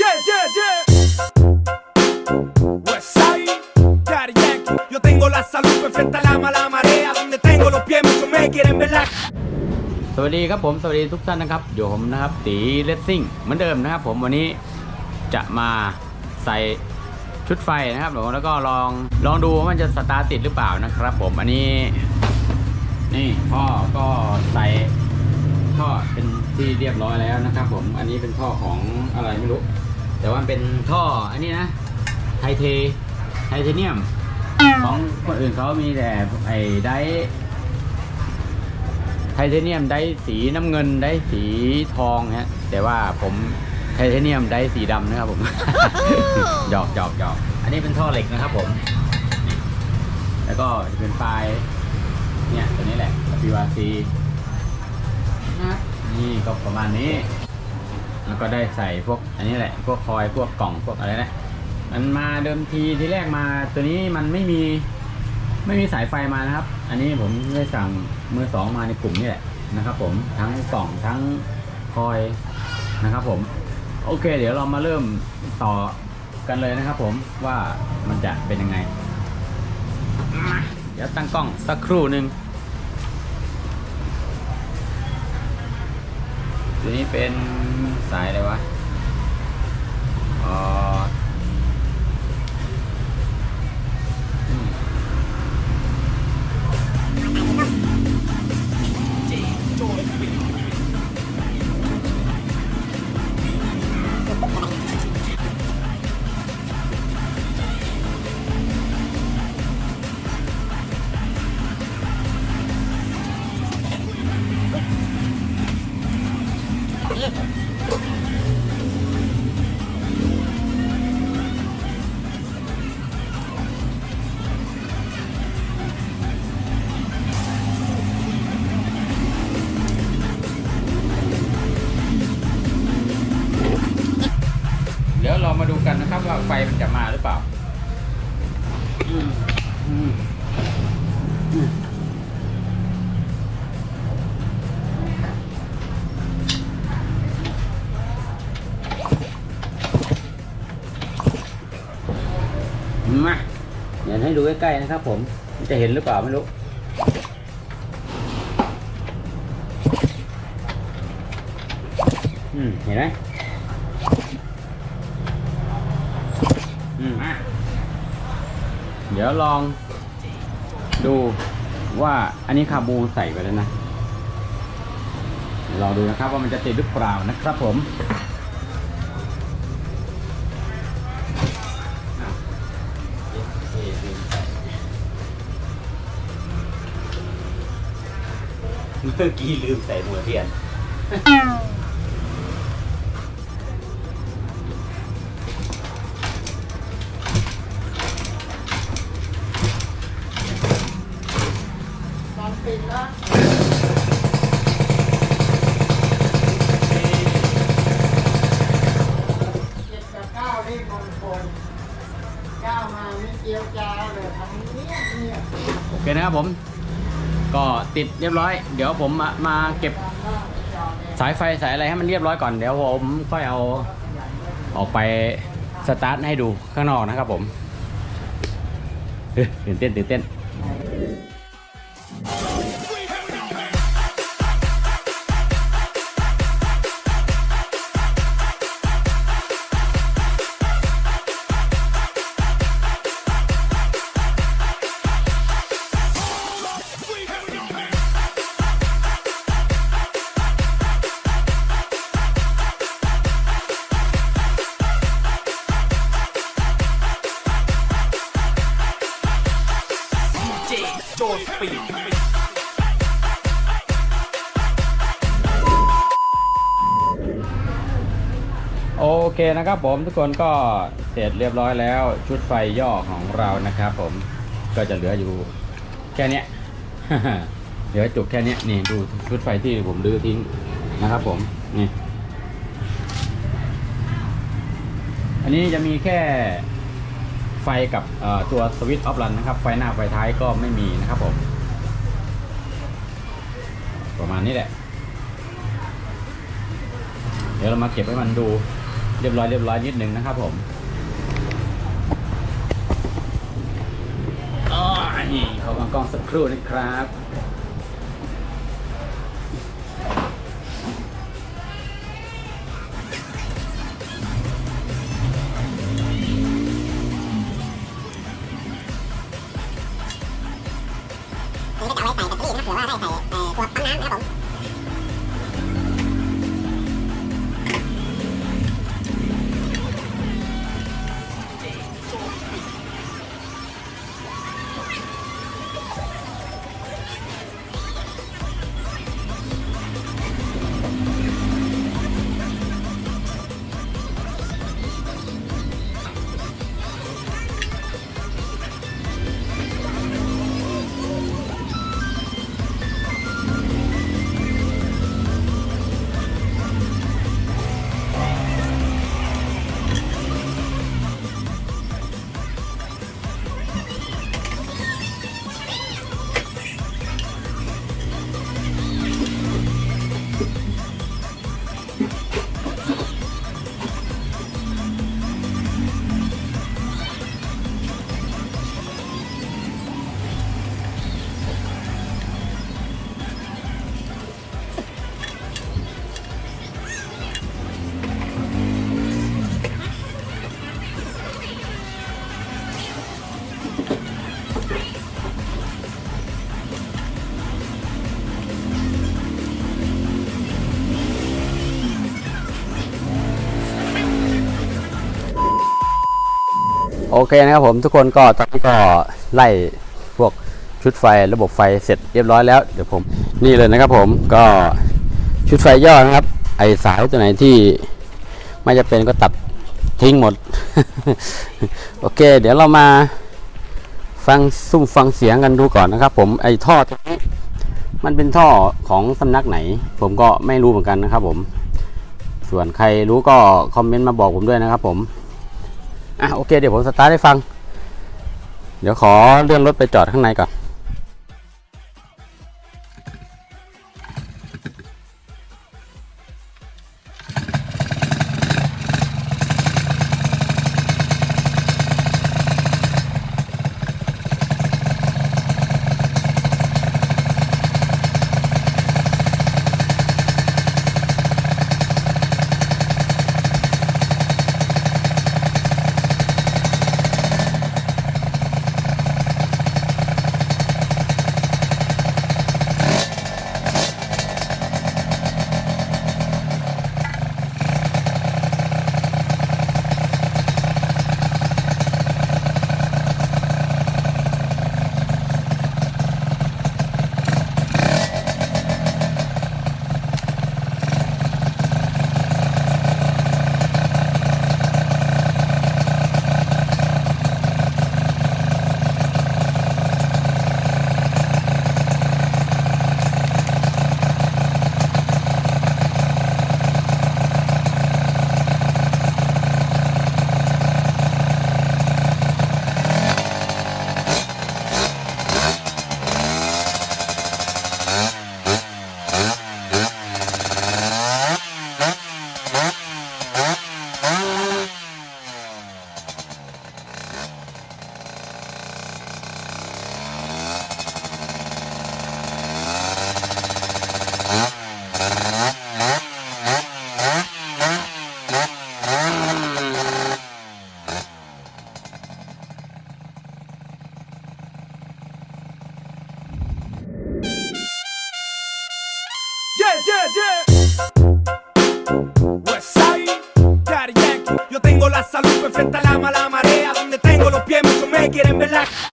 Yeah, yeah, yeah. Westside, Daddy Yankee. Yo tengo la salud perfecta la mala marea. Donde tengo los pies, muchos me quieren ver la สวัสดีครับผมสวัสดีทุกท่านนะครับเดี๋ยวผมนะครับตีเลสซิ่งเหมือนเดิมนะครับผมวันนี้จะมาใส่ชุดไฟนะครับผมแล้วก็ลองลองดูว่ามันจะสตาร์ติดหรือเปล่านะครับ ผมอันนี้ นี่พ่อก็ใส่ท่อเป็นที่เรียบร้อยแล้วนะครับ ผมอันนี้เป็นท่อของอะไรไม่รู้ แต่ว่าเป็นท่ออันนี้นะ ไทเท ไทเทเนียม ของคนอื่นเขามีแต่ไอ้ไดไทเทเนียมได้สีน้ำเงินได้สีทองฮะ แต่ว่าผมไทเทเนียมได้สีดำนะครับผม หยอกหยอกหยอกอันนี้เป็นท่อเหล็กนะครับผม แล้วก็จะเป็นปลายเนี่ยตัวนี้แหละ PVC นะครับนี่ก็ประมาณนี้ แล้วก็ได้ใส่พวกอันนี้แหละ พวกคอยพวกกล่องพวกอะไรนะมันมาเดิมทีที่แรกมาตัวนี้มันไม่มีไม่มีสายไฟมานะครับ อันนี้ผมได้สั่งมือสองมาในกลุ่มนี่แหละนะครับ ผมทั้งกล่องทั้งคอยนะครับ ผม โอเค เดี๋ยวเรามาเริ่มต่อกันเลยนะครับ ผมว่ามันจะเป็นยังไงเดี๋ยวตั้งกล้องสักครู่หนึ่งตัวนี้เป็น สายเลยวะ ใกล้ๆนะครับ ผมจะเห็นหรือเปล่าไม่รู้อืมเห็นไหมอืมอะเดี๋ยวลองดูว่าอันนี้คาบูใส่ไปแล้วนะเดี๋ยวลองดูนะครับว่ามันจะติดหรือเปล่านะครับผม เมื่อกี้ลืมใส่หัวเทียนมันติดนะเจ็ดกับเก้าเลขมงคลเก้ามาไม่เจียวจ้าเลยทำเนี้ยเนี่ยโอเคนะครับผม ก็ ติดเรียบร้อย เดี๋ยวผมมามาเก็บสายไฟสายอะไรให้มันเรียบร้อยก่อนเดี๋ยวผมค่อยเอาออกไปสตาร์ทให้ดูข้างนอกนะครับผมเฮ้ยตื่นเต้นตื่นเต้น โจสปีดโอเคนะครับผมทุกคนก็เสร็จเรียบร้อยแล้ว ชุดไฟย่อของเรานะครับผมก็จะเหลืออยู่แค่นี้เหลือจุกแค่นี้นี่ดูชุดไฟที่ผมดื้อทิ้งนะครับผมนี่อันนี้จะมีแค่ ฟกับตัวสวิตช์ออฟรันนะครับ ไฟหน้าไฟท้ายก็ไม่มีนะครับผม ประมาณนี้แหละ เดี๋ยวเรามาเก็บให้มันดูเรียบร้อยเรียบร้อยนิดนึงนะครับผมอ๋อนี่ขอวางกล้องสักครู่นะครับ โอเคนะครับผมทุกคนก็ตอนนี้ก็ไล่พวกชุดไฟระบบไฟเสร็จเรียบร้อยแล้วเดี๋ยวผมนี่เลยนะครับผมก็ชุดไฟย่อนะครับ ไอสายตัวไหนที่ไม่จะเป็นก็ตัดทิ้งหมด โอเค เดี๋ยวเรามาฟังซุ่มฟังเสียงกันดูก่อนนะครับ ผมไอท่อตัวนี้มันเป็นท่อของสำนักไหน ผมก็ไม่รู้เหมือนกันนะครับ ผม ส่วนใครรู้ก็คอมเมนต์มาบอกผมด้วยนะครับ ผม อะโอเคเดี๋ยวผมสตาร์ทให้ฟัง เดี๋ยวขอเลื่อนรถไปจอดข้างในก่อน